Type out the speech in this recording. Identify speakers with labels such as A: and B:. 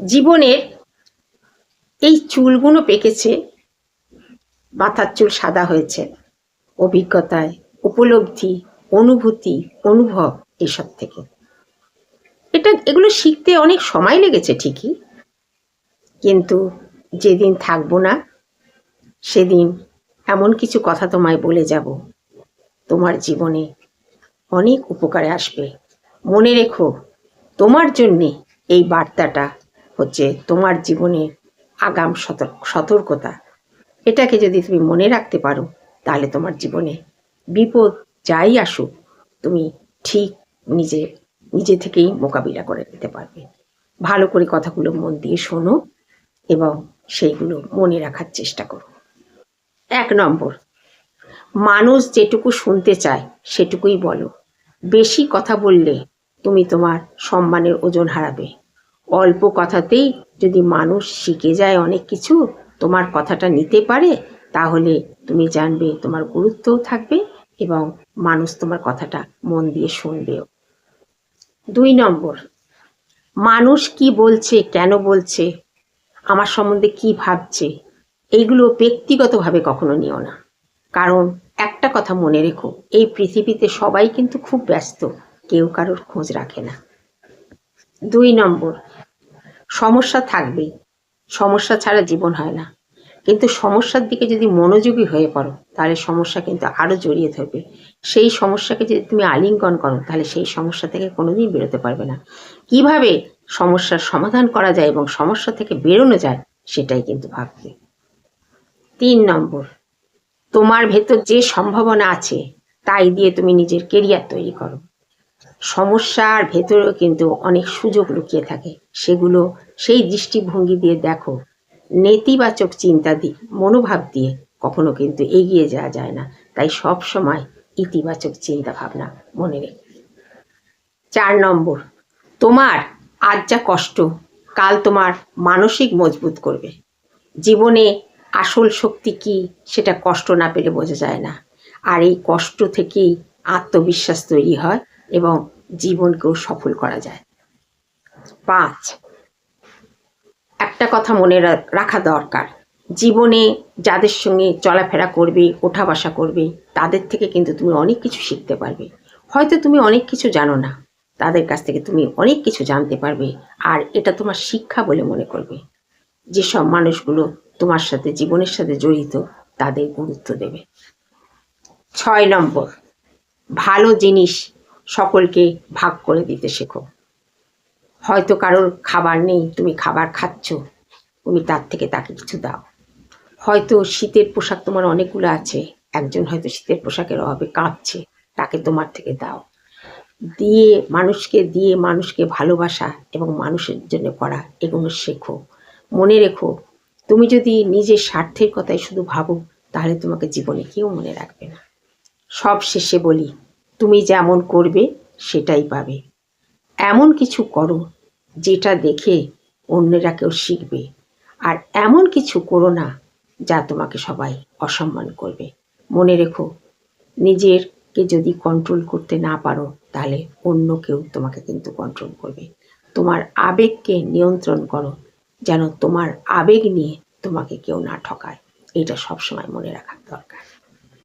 A: জীবনের এই চুলগুলো পেকেছে মাথার চুল সাদা হয়েছে। অভিজ্ঞতায়, উপলব্ধি, অনুভূতি, অনুভব এসব থেকে। এটা, এগুলো শিখতে অনেক সময় লেগেছে ঠিকই, কিন্তু যেদিন থাকব না, সেদিন এমন কিছু কথা তোমায় বলে যাব, তোমার জীবনে অনেক উপকারে আসবে। মনে রেখো, তোমার জন্যে এই বার্তাটা হচ্ছে তোমার জীবনে আগাম সতর্ক সতর্কতা। এটাকে যদি তুমি মনে রাখতে পারো, তাহলে তোমার জীবনে বিপদ যাই আসুক, তুমি ঠিক নিজে নিজে থেকেই মোকাবিলা করে নিতে পারবে। ভালো করে কথাগুলো মন দিয়ে শোনো এবং সেইগুলো মনে রাখার চেষ্টা করো। এক নম্বর, মানুষ যেটুকু শুনতে চায়, সেটুকুই বলো। বেশি কথা বললে তুমি তোমার সম্মানের ওজন হারাবে। অল্প কথাতেই যদি মানুষ শিখে যায় অনেক কিছু, তোমার কথাটা নিতে পারে, তাহলে তুমি জানবে তোমার গুরুত্বও থাকবে এবং মানুষ তোমার কথাটা মন দিয়ে শুনবেও। দুই নম্বর, মানুষ কি বলছে, কেন বলছে, আমার সম্বন্ধে কি ভাবছে, এইগুলো ব্যক্তিগতভাবে কখনো নিও না। কারণ একটা কথা মনে রেখো, এই পৃথিবীতে সবাই কিন্তু খুব ব্যস্ত, কেউ কারোর খোঁজ রাখে না। দুই নম্বর, সমস্যা থাকবেই। সমস্যা ছাড়া জীবন হয় না। কিন্তু সমস্যার দিকে যদি মনোযোগী হয়ে পড়ো, তাহলে সমস্যা কিন্তু আরও জড়িয়ে ধরবে। সেই সমস্যাকে যদি তুমি আলিঙ্গন করো, তাহলে সেই সমস্যা থেকে কোনোদিন বেরোতে পারবে না। কীভাবে সমস্যার সমাধান করা যায় এবং সমস্যা থেকে বেরোনো যায়, সেটাই কিন্তু ভাববে। তিন নম্বর, তোমার ভেতর যে সম্ভাবনা আছে, তাই দিয়ে তুমি নিজের কেরিয়ার তৈরি করো। সমস্যার ভেতরেও কিন্তু অনেক সুযোগ লুকিয়ে থাকে। সেগুলো সেই দৃষ্টিভঙ্গি দিয়ে দেখো। নেতিবাচক চিন্তা দিয়ে মনোভাব দিয়ে কখনো কিন্তু এগিয়ে যাওয়া যায় না। তাই সব সময় ইতিবাচক চিন্তা ভাবনা মনে রেখো। চার নম্বর, তোমার আজ যা কষ্ট, কাল তোমার মানসিক মজবুত করবে। জীবনে আসল শক্তি কি, সেটা কষ্ট না পেলে বোঝা যায় না। আর এই কষ্ট থেকেই আত্মবিশ্বাস তৈরি হয় এবং জীবনকেও সফল করা যায়। পাঁচ, একটা কথা মনে রাখা দরকার। জীবনে যাদের সঙ্গে চলাফেরা করবে ওঠা বসা করবে, তাদের থেকে কিন্তু তুমি অনেক কিছু শিখতে পারবে। হয়তো তুমি অনেক কিছু জানো না, তাদের কাছ থেকে তুমি অনেক কিছু জানতে পারবে, আর এটা তোমার শিক্ষা বলে মনে করবে। যেসব মানুষগুলো তোমার সাথে, জীবনের সাথে জড়িত, তাদের গুরুত্ব দেবে। ছয় নম্বর, ভালো জিনিস সকলকে ভাগ করে দিতে শেখো। হয়তো কারোর খাবার নেই, তুমি খাবার খাচ্ছ, তুমি তার থেকে তাকে কিছু দাও। হয়তো শীতের পোশাক তোমার অনেকগুলো আছে, একজন হয়তো শীতের পোশাকের অভাবে কাঁপছে, তাকে তোমার থেকে দাও। দিয়ে মানুষকে দিয়ে মানুষকে ভালোবাসা এবং মানুষের জন্য করা এগুলো শেখো। মনে রেখো, তুমি যদি নিজের স্বার্থের কথাই শুধু ভাবো, তাহলে তোমাকে জীবনে কেউ মনে রাখবে না। সব শেষে বলি তুমি যেমন করবে, সেটাই পাবে। এমন কিছু করো, যেটা দেখে অন্যেরা কেউ শিখবে। আর এমন কিছু করো না, যা তোমাকে সবাই অসম্মান করবে। মনে রেখো, নিজেরকে যদি কন্ট্রোল করতে না পারো, তাহলে অন্য কেউ তোমাকে কিন্তু কন্ট্রোল করবে। তোমার আবেগকে নিয়ন্ত্রণ করো, যেন তোমার আবেগ নিয়ে তোমাকে কেউ না ঠকায়। এটা সবসময় মনে রাখার দরকার।